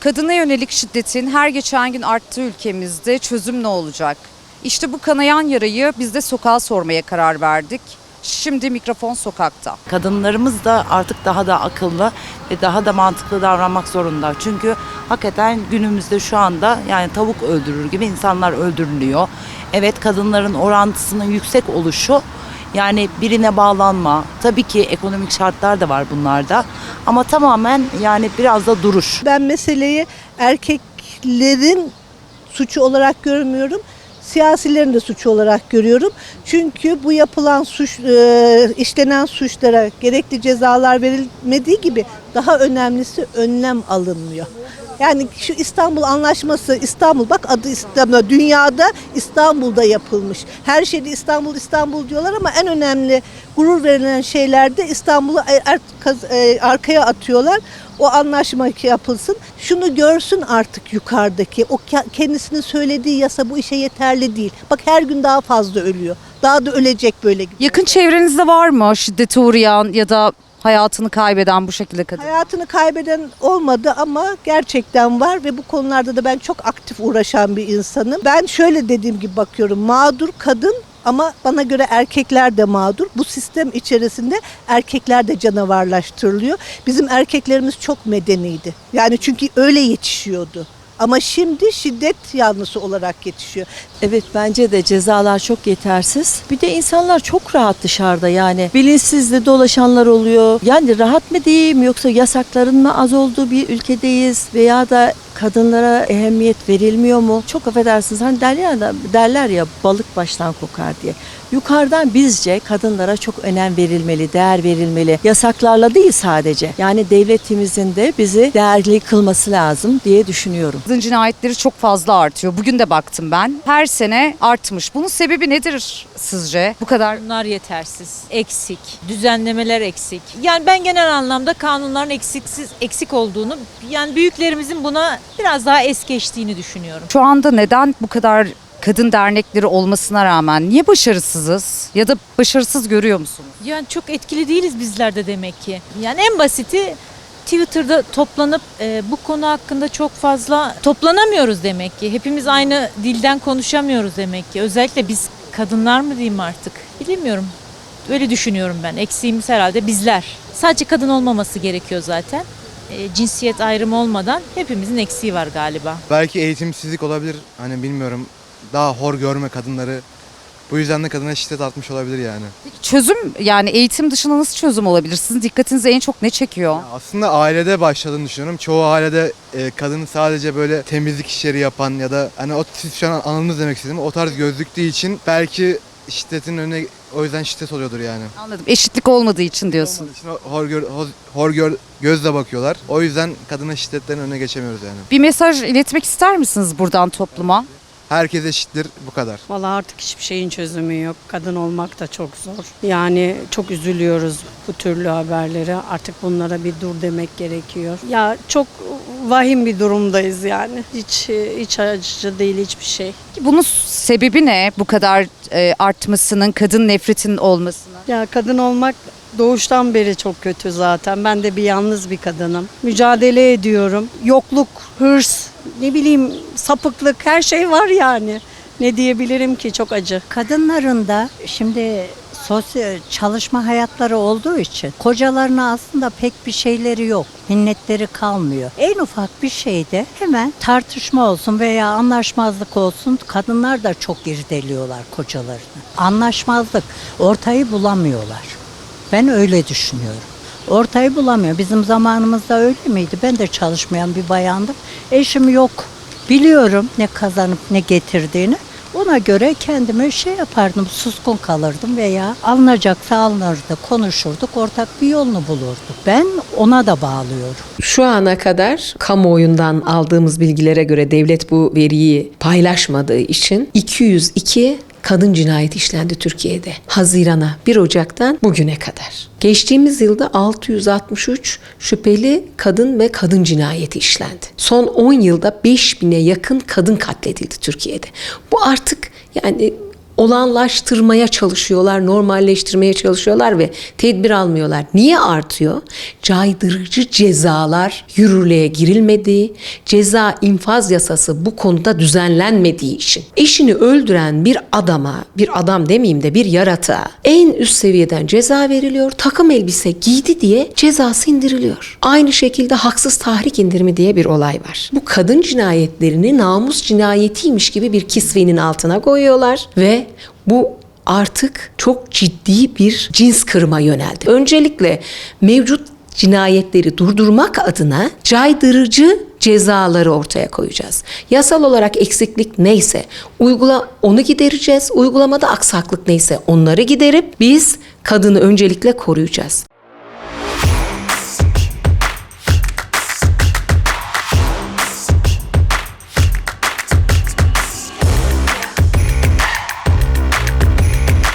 Kadına yönelik şiddetin her geçen gün arttığı ülkemizde çözüm ne olacak? İşte bu kanayan yarayı biz de sokağa sormaya karar verdik. Şimdi mikrofon sokakta. Kadınlarımız da artık daha da akıllı ve daha da mantıklı davranmak zorunda. Çünkü hakikaten günümüzde şu anda yani tavuk öldürür gibi insanlar öldürülüyor. Evet kadınların orantısının yüksek oluşu yani birine bağlanma. Tabii ki ekonomik şartlar da var bunlarda. Ama tamamen yani biraz da duruş. Ben meseleyi erkeklerin suçu olarak görmüyorum. Siyasilerin de suçu olarak görüyorum. Çünkü bu yapılan suç, e, işlenen suçlara gerekli cezalar verilmediği gibi daha önemlisi önlem alınmıyor. Yani şu İstanbul Anlaşması, İstanbul bak adı İstanbul, dünyada İstanbul'da yapılmış. Her şeyde İstanbul İstanbul diyorlar ama en önemli gurur verilen şeylerde İstanbul'u kaz- e, arkaya atıyorlar. O anlaşma yapılsın. Şunu görsün artık yukarıdaki. O ke- kendisinin söylediği yasa bu işe yeterli değil. Bak her gün daha fazla ölüyor. Daha da ölecek böyle. Yakın çevrenizde var mı şiddete uğrayan ya da hayatını kaybeden bu şekilde kadın? Hayatını kaybeden olmadı ama gerçekten var ve bu konularda da ben çok aktif uğraşan bir insanım. Ben şöyle dediğim gibi bakıyorum. Mağdur kadın ama bana göre erkekler de mağdur. Bu sistem içerisinde erkekler de canavarlaştırılıyor. Bizim erkeklerimiz çok medeniydi. Yani çünkü öyle yetişiyordu. Ama şimdi şiddet yanlısı olarak yetişiyor. Evet bence de cezalar çok yetersiz. Bir de insanlar çok rahat dışarıda yani. Bilinçsiz de dolaşanlar oluyor. Yani rahat mı diyeyim yoksa yasakların mı az olduğu bir ülkedeyiz veya da kadınlara ehemmiyet verilmiyor mu? Çok affedersiniz hani derler ya, derler ya balık baştan kokar diye. Yukarıdan bizce kadınlara çok önem verilmeli, değer verilmeli. Yasaklarla değil sadece. Yani devletimizin de bizi değerli kılması lazım diye düşünüyorum. Kadın cinayetleri çok fazla artıyor. Bugün de baktım ben. Her sene artmış. Bunun sebebi nedir sizce? Bu kadar Bunlar yetersiz, eksik, düzenlemeler eksik. Yani ben genel anlamda kanunların eksiksiz eksik olduğunu, yani büyüklerimizin buna biraz daha es geçtiğini düşünüyorum. Şu anda neden bu kadar kadın dernekleri olmasına rağmen niye başarısızız ya da başarısız görüyor musunuz? Yani çok etkili değiliz bizler de demek ki. Yani en basiti Twitter'da toplanıp e, bu konu hakkında çok fazla toplanamıyoruz demek ki. Hepimiz aynı dilden konuşamıyoruz demek ki. Özellikle biz kadınlar mı diyeyim artık bilemiyorum. Öyle düşünüyorum ben. Eksiğimiz herhalde bizler. Sadece kadın olmaması gerekiyor zaten. E, cinsiyet ayrımı olmadan hepimizin eksiği var galiba. Belki eğitimsizlik olabilir. Hani bilmiyorum. Daha hor görme kadınları. Bu yüzden de kadına şiddet artmış olabilir yani. Çözüm yani eğitim dışında nasıl çözüm olabilir? Sizin dikkatinizi en çok ne çekiyor? Aslında ailede başladığını düşünüyorum. Çoğu ailede e, kadın sadece böyle temizlik işleri yapan ya da hani o siz şu an anladınız demek istedim. O tarz gözüktüğü için belki şiddetin önüne o yüzden şiddet oluyordur yani. Anladım. Eşitlik olmadığı için diyorsun. Olmadığı için hor, gör, hor, hor gör, gözle bakıyorlar. O yüzden kadına şiddetlerin önüne geçemiyoruz yani. Bir mesaj iletmek ister misiniz buradan topluma? Herkes eşittir bu kadar. Vallahi artık hiçbir şeyin çözümü yok. Kadın olmak da çok zor. Yani çok üzülüyoruz bu türlü haberlere. Artık bunlara bir dur demek gerekiyor. Ya çok vahim bir durumdayız yani. Hiç hiç acıcı değil hiçbir şey. Bunun sebebi ne? Bu kadar e, artmasının, kadın nefretinin olmasının? Ya kadın olmak doğuştan beri çok kötü zaten. Ben de bir yalnız bir kadınım. Mücadele ediyorum. Yokluk, hırs, ne bileyim sapıklık her şey var yani. Ne diyebilirim ki çok acı. Kadınların da şimdi sosyal çalışma hayatları olduğu için kocalarına aslında pek bir şeyleri yok. Minnetleri kalmıyor. En ufak bir şeyde hemen tartışma olsun veya anlaşmazlık olsun kadınlar da çok irdeliyorlar kocalarını. Anlaşmazlık ortayı bulamıyorlar. Ben öyle düşünüyorum. Ortayı bulamıyor. Bizim zamanımızda öyle miydi? Ben de çalışmayan bir bayandım. Eşim yok. Biliyorum ne kazanıp ne getirdiğini. Ona göre kendime şey yapardım, suskun kalırdım veya alınacaksa alınırdı, konuşurduk, ortak bir yolunu bulurduk. Ben ona da bağlıyorum. Şu ana kadar kamuoyundan aldığımız bilgilere göre devlet bu veriyi paylaşmadığı için 202 kadın cinayeti işlendi Türkiye'de. Hazirana 1 Ocak'tan bugüne kadar. Geçtiğimiz yılda 663 şüpheli kadın ve kadın cinayeti işlendi. Son 10 yılda 5000'e yakın kadın katledildi Türkiye'de. Bu artık yani olanlaştırmaya çalışıyorlar, normalleştirmeye çalışıyorlar ve tedbir almıyorlar. Niye artıyor? Caydırıcı cezalar yürürlüğe girilmediği, ceza infaz yasası bu konuda düzenlenmediği için. Eşini öldüren bir adama, bir adam demeyeyim de bir yaratığa en üst seviyeden ceza veriliyor. Takım elbise giydi diye cezası indiriliyor. Aynı şekilde haksız tahrik indirimi diye bir olay var. Bu kadın cinayetlerini namus cinayetiymiş gibi bir kisvenin altına koyuyorlar ve bu artık çok ciddi bir cins kırma yöneldi. Öncelikle mevcut cinayetleri durdurmak adına caydırıcı cezaları ortaya koyacağız. Yasal olarak eksiklik neyse uygula onu gidereceğiz. Uygulamada aksaklık neyse onları giderip biz kadını öncelikle koruyacağız.